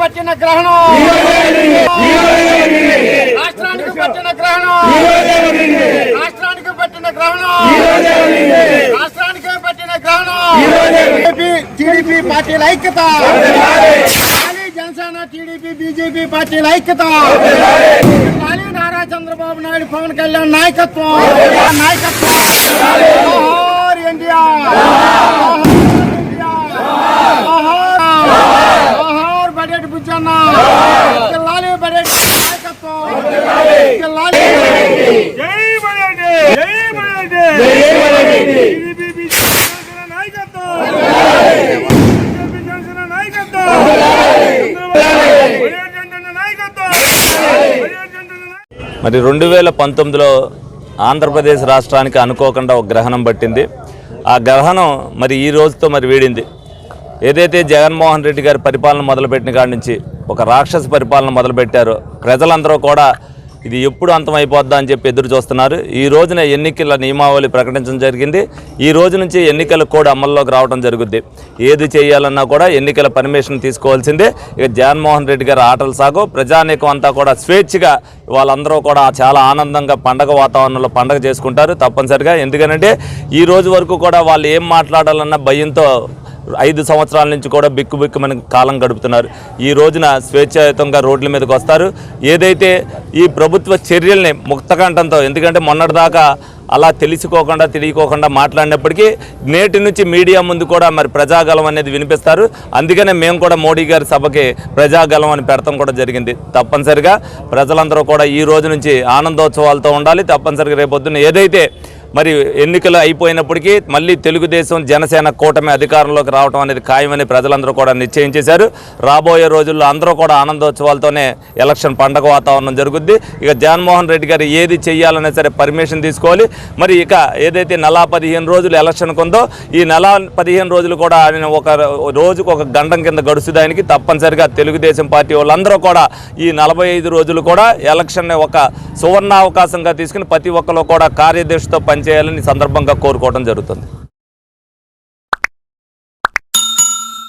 పట్టిన గ్రహణం. రాష్ట్రానికి పట్టిన గ్రహణం. రాష్ట్రానికి పట్టిన గ్రహణం. రాష్ట్రానికి పట్టిన గ్రహణం. టీడీపీ పార్టీల ఐక్యత. జనసేన టీడీపీ బీజేపీ పార్టీల ఐక్యత. నారా చంద్రబాబు నాయుడు పవన్ కళ్యాణ్ నాయకత్వం. నాయకత్వం. మరి రెండు వేల పంతొమ్మిదిలో ఆంధ్రప్రదేశ్ రాష్ట్రానికి అనుకోకుండా ఒక గ్రహణం పట్టింది. ఆ గ్రహణం మరి ఈ రోజుతో మరి వీడింది. ఏదైతే జగన్మోహన్ రెడ్డి గారి పరిపాలన మొదలుపెట్టిన కాడి నుంచి ఒక రాక్షస పరిపాలన మొదలుపెట్టారు. ప్రజలందరూ కూడా ఇది ఎప్పుడు అంతమైపోద్దా అని చెప్పి ఎదురు చూస్తున్నారు. ఈ రోజున ఎన్నికల నియమావళి ప్రకటించడం జరిగింది. ఈ రోజు నుంచి ఎన్నికల కోడ్ అమల్లోకి రావడం జరుగుద్ది. ఏది చేయాలన్నా కూడా ఎన్నికల పర్మిషన్ తీసుకోవాల్సిందే. ఇక జగన్మోహన్ రెడ్డి గారి ఆటలు సాగు ప్రజానీకం అంతా కూడా స్వేచ్ఛగా వాళ్ళందరూ కూడా చాలా ఆనందంగా పండగ వాతావరణంలో పండగ చేసుకుంటారు తప్పనిసరిగా. ఎందుకంటే ఈ రోజు వరకు కూడా వాళ్ళు ఏం మాట్లాడాలన్న భయంతో ఐదు సంవత్సరాల నుంచి కూడా బిక్కు బిక్కుమని కాలం గడుపుతున్నారు. ఈ రోజున స్వేచ్ఛాయుతంగా రోడ్ల మీదకి వస్తారు. ఏదైతే ఈ ప్రభుత్వ చర్యల్ని ముక్తకంఠంతో ఎందుకంటే మొన్నటిదాకా అలా తెలుసుకోకుండా తెలియకోకుండా మాట్లాడినప్పటికీ నేటి నుంచి మీడియా ముందు కూడా మరి ప్రజాగలం అనేది వినిపిస్తారు. అందుకనే మేము కూడా మోడీ గారి సభకి ప్రజాగలం అని పెడతాం కూడా జరిగింది. తప్పనిసరిగా ప్రజలందరూ కూడా ఈ రోజు నుంచి ఆనందోత్సవాలతో ఉండాలి. తప్పనిసరిగా రేపొద్దున ఏదైతే మరి ఎన్నికలు అయిపోయినప్పటికీ మళ్ళీ తెలుగుదేశం జనసేన కూటమి అధికారంలోకి రావడం అనేది ఖాయమని ప్రజలందరూ కూడా నిశ్చయించేశారు రాబోయే రోజుల్లో అందరూ కూడా ఆనందోత్సవాలతోనే ఎలక్షన్ పండగ వాతావరణం జరుగుద్ది. ఇక జగన్మోహన్ రెడ్డి గారు ఏది చేయాలన్నా సరే పర్మిషన్ తీసుకోవాలి. మరి ఇక ఏదైతే నెల పదిహేను రోజులు ఎలక్షన్కు ఉందో ఈ నెల పదిహేను రోజులు కూడా ఆయన ఒక రోజుకు ఒక గండం కింద గడుచుదానికి తప్పనిసరిగా తెలుగుదేశం పార్టీ వాళ్ళందరూ కూడా ఈ నలభై ఐదు రోజులు కూడా ఎలక్షన్ని ఒక సువర్ణ అవకాశంగా తీసుకుని ప్రతి ఒక్కరు కూడా కార్యదర్శితో పనిచేయాలని సందర్భంగా కోరుకోవడం జరుగుతుంది.